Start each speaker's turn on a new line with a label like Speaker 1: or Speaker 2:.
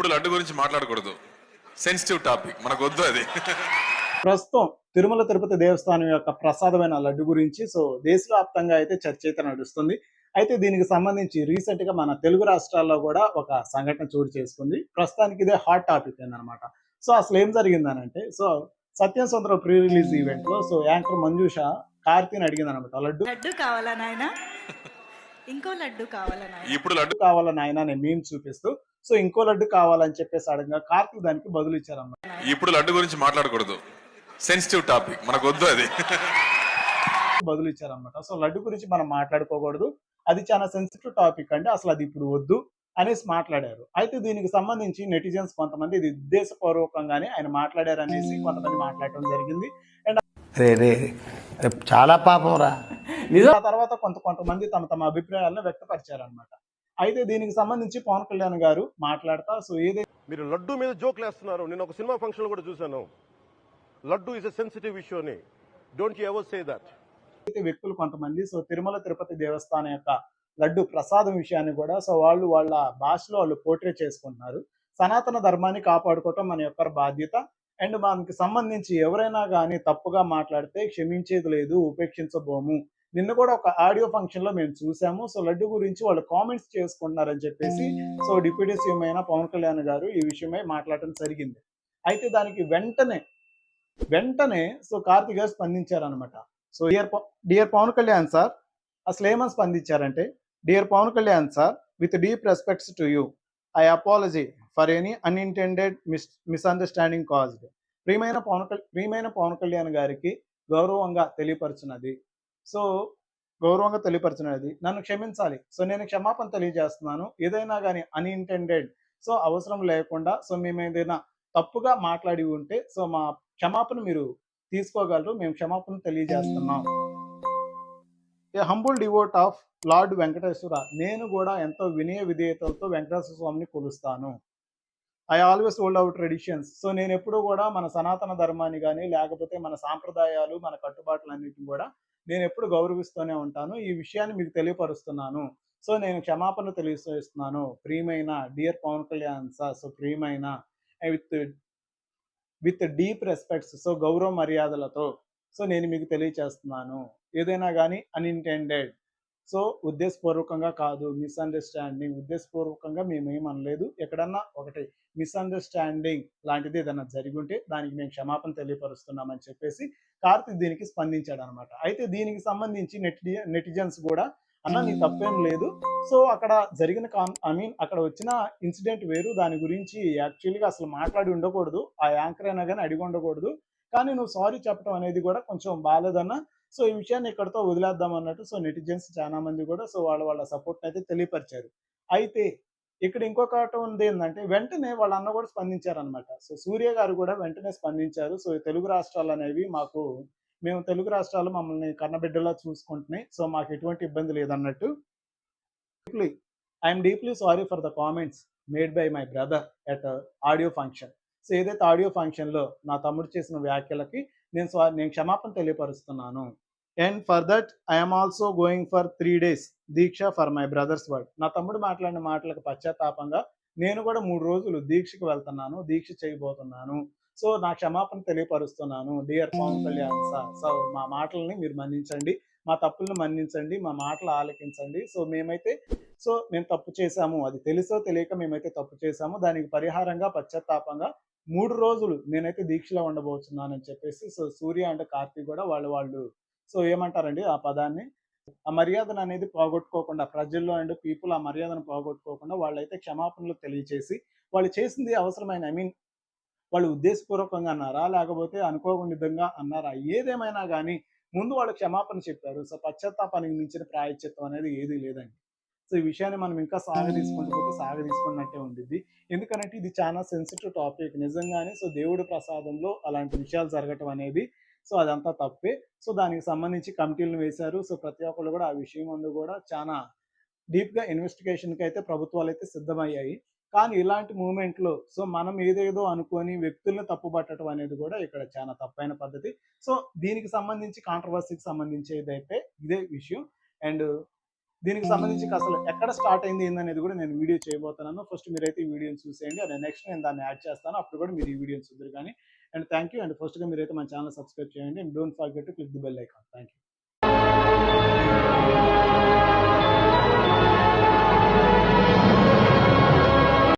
Speaker 1: ఇప్పుడు లడ్డు గురించి మాట్లాడకూడదు. సెన్సిటివ్ టాపిక్ మనకు వద్దు అది.
Speaker 2: ప్రస్తుతం తిరుమల తిరుపతి దేవస్థానం యొక్క ప్రసాదమైన లడ్డు గురించి సో దేశవ్యాప్తంగా అయితే చర్చ అయితే నడుస్తుంది. అయితే దీనికి సంబంధించి రీసెంట్గా మన తెలుగు రాష్ట్రాల్లో కూడా ఒక సంఘటన చోటు చేసుకుంది. ప్రస్తుతానికి ఇదే హాట్ టాపిక్ అన్నమాట. సో అసలు ఏం జరిగిందనంటే so Satyam Sundaram pre release ఈవెంట్లో సో యాంకర్ మంజుష కార్తీని అడిగింది అనమాట లడ్డు
Speaker 3: లడ్డు కావాలా నాయన? ఇంకో లడ్డు కావాలా నాయన?
Speaker 1: ఇప్పుడు లడ్డు
Speaker 2: కావాలని ఆయన నేను మేము చూపిస్తూ సో ఇంకో లడ్డు కావాలని చెప్పేసి అడగగా కార్తీక్ దానికి బదులు ఇచ్చారన్నమాట
Speaker 1: ఇప్పుడు లడ్డు గురించి మాట్లాడకూడదు. సెన్సిటివ్ టాపిక్ మనకు వద్దు అది.
Speaker 2: బదులు ఇచ్చారనమాట సో లడ్డు గురించి మనం మాట్లాడుకోకూడదు. అది చాలా సెన్సిటివ్ టాపిక్ అంటే అసలు అది ఇప్పుడు వద్దు అనేసి మాట్లాడారు. అయితే దీనికి సంబంధించి నెటిజన్స్ కొంతమంది ఇది ఉద్దేశపూర్వకంగానే ఆయన మాట్లాడారు అనేసి కొంతమంది మాట్లాడటం జరిగింది.
Speaker 4: రే రే చాలా పాపం రా.
Speaker 2: ఆ తర్వాత కొంత కొంతమంది తమ తమ అభిప్రాయాలను వ్యక్తపరిచారనమాట అయితే దీనికి సంబంధించి పవన్ కళ్యాణ్ గారు మాట్లాడతా. సో ఏదైతే
Speaker 5: మీరు లడ్డు మీద జోక్లు వేస్తున్నారు. నేను ఒక సినిమా ఫంక్షన్ కూడా చూశాను. Laddu is a sensitive issue అని. Don't you ever say that
Speaker 2: వ్యక్తులు కొంతమంది సో తిరుమల తిరుపతి దేవస్థానం యొక్క లడ్డు ప్రసాదం విషయాన్ని కూడా సో వాళ్ళు వాళ్ళ భాషలో వాళ్ళు పోర్ట్రే చేసుకుంటున్నారు. సనాతన ధర్మాన్ని కాపాడుకోవటం మన యొక్క బాధ్యత. అండ్ మనకి సంబంధించి ఎవరైనా కానీ తప్పుగా మాట్లాడితే క్షమించేది లేదు ఉపేక్షించబోము. నిన్న కూడా ఒక ఆడియో ఫంక్షన్లో మేము చూసాము. సో లడ్డు గురించి వాళ్ళు కామెంట్స్ చేసుకుంటున్నారని చెప్పేసి సో డిప్యూటీ సీఎం అయిన పవన్ కళ్యాణ్ గారు ఈ విషయమై మాట్లాడటం జరిగింది. అయితే దానికి వెంటనే వెంటనే so Karthik garu స్పందించారనమాట so dear dear Pawan Kalyan sir అసలు ఏమని స్పందించారంటే dear Pawan Kalyan sir with deep respects to you I apology for any unintended miss misunderstanding caused. ప్రియమైన పవన్ ప్రియమైన పవన్ కళ్యాణ్ గారికి గౌరవంగా తెలియపరుచున్నది సో గౌరవంగా తెలియపరచినది. నన్ను క్షమించాలి. సో నేను క్షమాపణ తెలియజేస్తున్నాను. ఏదైనా కానీ అన్ఇంటెండెడ్ సో అవసరం లేకుండా సో మేము ఏదైనా తప్పుగా మాట్లాడి ఉంటే సో మా క్షమాపణ మీరు తీసుకోగలరు. మేము క్షమాపణ తెలియజేస్తున్నాం. A humble devotee of lord Venkateswara నేను కూడా ఎంతో వినయ విధేయతలతో వెంకటేశ్వర స్వామిని కొలుస్తాను. I always hold our traditions so నేను ఎప్పుడూ కూడా మన సనాతన ధర్మాన్ని కానీ లేకపోతే మన సాంప్రదాయాలు మన కట్టుబాట్లు అన్నిటిని కూడా నేను ఎప్పుడు గౌరవిస్తూనే ఉంటాను. ఈ విషయాన్ని మీకు తెలియపరుస్తున్నాను. సో నేను క్షమాపణ తెలియజేస్తున్నాను. ప్రియమైన dear Pawan Kalyan sir so ప్రియమైన with with deep respects so గౌరవ మర్యాదలతో సో నేను మీకు తెలియచేస్తున్నాను. ఏదైనా కానీ అన్ఇంటెండెడ్. సో ఉద్దేశపూర్వకంగా కాదు మిస్అండర్స్టాండింగ్ ఉద్దేశపూర్వకంగా మేమేం అనలేదు ఎక్కడన్నా ఒకటి మిస్అండర్స్టాండింగ్ లాంటిది ఏదైనా జరిగి ఉంటే దానికి మేము క్షమాపణ తెలియపరుస్తున్నామని చెప్పేసి కార్తిక్ దీనికి స్పందించాడు అనమాట అయితే దీనికి సంబంధించి నెటి నెటిజన్స్ కూడా అన్న నీ తప్పేం లేదు. సో అక్కడ జరిగిన కాన్ ఐ మీన్ అక్కడ వచ్చిన ఇన్సిడెంట్ వేరు. దాని గురించి యాక్చువల్గా అసలు మాట్లాడి ఉండకూడదు. ఆ యాంకర్ అయినా కానీ అడిగి ఉండకూడదు. కానీ నువ్వు సారీ చెప్పడం అనేది కూడా కొంచెం బాగాలేదన్న సో ఈ విషయాన్ని ఇక్కడతో వదిలేద్దాం అన్నట్టు సో నెటిజన్స్ చాలా మంది కూడా సో వాళ్ళ వాళ్ళ సపోర్ట్ అయితే తెలియపరిచారు. అయితే ఇక్కడ ఇంకొకటి ఉంది ఏంటంటే వెంటనే వాళ్ళ అన్న కూడా స్పందించారనమాట సో సూర్య గారు కూడా వెంటనే స్పందించారు. సో తెలుగు రాష్ట్రాలు అనేవి మాకు మేము తెలుగు రాష్ట్రాలు మమ్మల్ని కన్నబిడ్డలా చూసుకుంటున్నాయి. సో మాకు ఎటువంటి ఇబ్బంది లేదన్నట్టు. I'm deeply sorry for the comments made by my brother at audio function so ఏదైతే ఆడియో ఫంక్షన్లో నా తమ్ముడు చేసిన వ్యాఖ్యలకి నేను స్వా- నేను క్షమాపణ తెలియపరుస్తున్నాను. And for that I'm also going for three days Deeksha for my brother's word నా తమ్ముడు మాట్లాడిన మాటలకు పశ్చాత్తాపంగా నేను కూడా మూడు రోజులు దీక్షకు వెళ్తున్నాను దీక్ష చేయబోతున్నాను. సో నా క్షమాపణ తెలియపరుస్తున్నాను. Dear Pawan Kalyan sir so మా మాటల్ని మీరు మన్నించండి. మా తప్పులను మన్నించండి. మా మాటలు ఆలకించండి. సో మేమైతే సో మేము తప్పు చేశాము అది తెలుసో తెలియక మేమైతే తప్పు చేశాము దానికి పరిహారంగా పశ్చాత్తాపంగా మూడు రోజులు నేనైతే దీక్షలో ఉండబోతున్నానని చెప్పేసి సో సూర్య అండ్ కార్తీ కూడా వాళ్ళు వాళ్ళు సో ఏమంటారండి ఆ పదాన్ని? ఆ మర్యాదను అనేది పోగొట్టుకోకుండా ప్రజల్లో అండ్ పీపుల్ ఆ మర్యాదను పోగొట్టుకోకుండా వాళ్ళైతే క్షమాపణలు తెలియచేసి వాళ్ళు చేసింది అవసరమైన ఐ మీన్ వాళ్ళు ఉద్దేశపూర్వకంగా అన్నారా లేకపోతే అనుకోకుండా విధంగా అన్నారా ఏదేమైనా కానీ ముందు వాళ్ళు క్షమాపణ చెప్పారు. సో పశ్చాత్తాపానికి మించిన ప్రాయశ్చిత్తం అనేది ఏది లేదండి. సో ఈ విషయాన్ని మనం ఇంకా సాగ తీసుకుంటూ పోతే తీసుకున్నట్టే ఉండిద్ది. ఎందుకంటే ఇది చాలా సెన్సిటివ్ టాపిక్ నిజంగానే. సో దేవుడి ప్రసాదంలో అలాంటి విషయాలు జరగటం అనేది సో అదంతా తప్పే. సో దానికి సంబంధించి కమిటీలను వేశారు. సో ప్రతి ఒక్కళ్ళు కూడా ఆ విషయం ముందు కూడా చాలా డీప్గా ఇన్వెస్టిగేషన్కి అయితే ప్రభుత్వాలు అయితే సిద్ధమయ్యాయి. కానీ ఇలాంటి మూమెంట్లో సో మనం ఏదేదో అనుకొని వ్యక్తుల్ని తప్పుపట్టడం అనేది కూడా ఇక్కడ చాలా తప్పైన పద్ధతి. సో దీనికి సంబంధించి కాంట్రవర్సీకి సంబంధించి ఏదైతే ఇదే విషయం. అండ్ దీనికి సంబంధించి అసలు ఎక్కడ స్టార్ట్ అయింది ఏందనేది కూడా నేను వీడియో చేయబోతున్నాను. ఫస్ట్ మీరైతే ఈ వీడియోని చూసేయండి అదే నెక్స్ట్ నేను దాన్ని యాడ్ చేస్తాను. అప్పుడు కూడా మీరు ఈ వీడియోని చూద్దరు కానీ. అండ్ థ్యాంక్ యూ అండ్ ఫస్ట్గా మీరైతే మన ఛానల్ సబ్స్క్రైబ్ చేయండి. And don't forget to click the bell icon thank you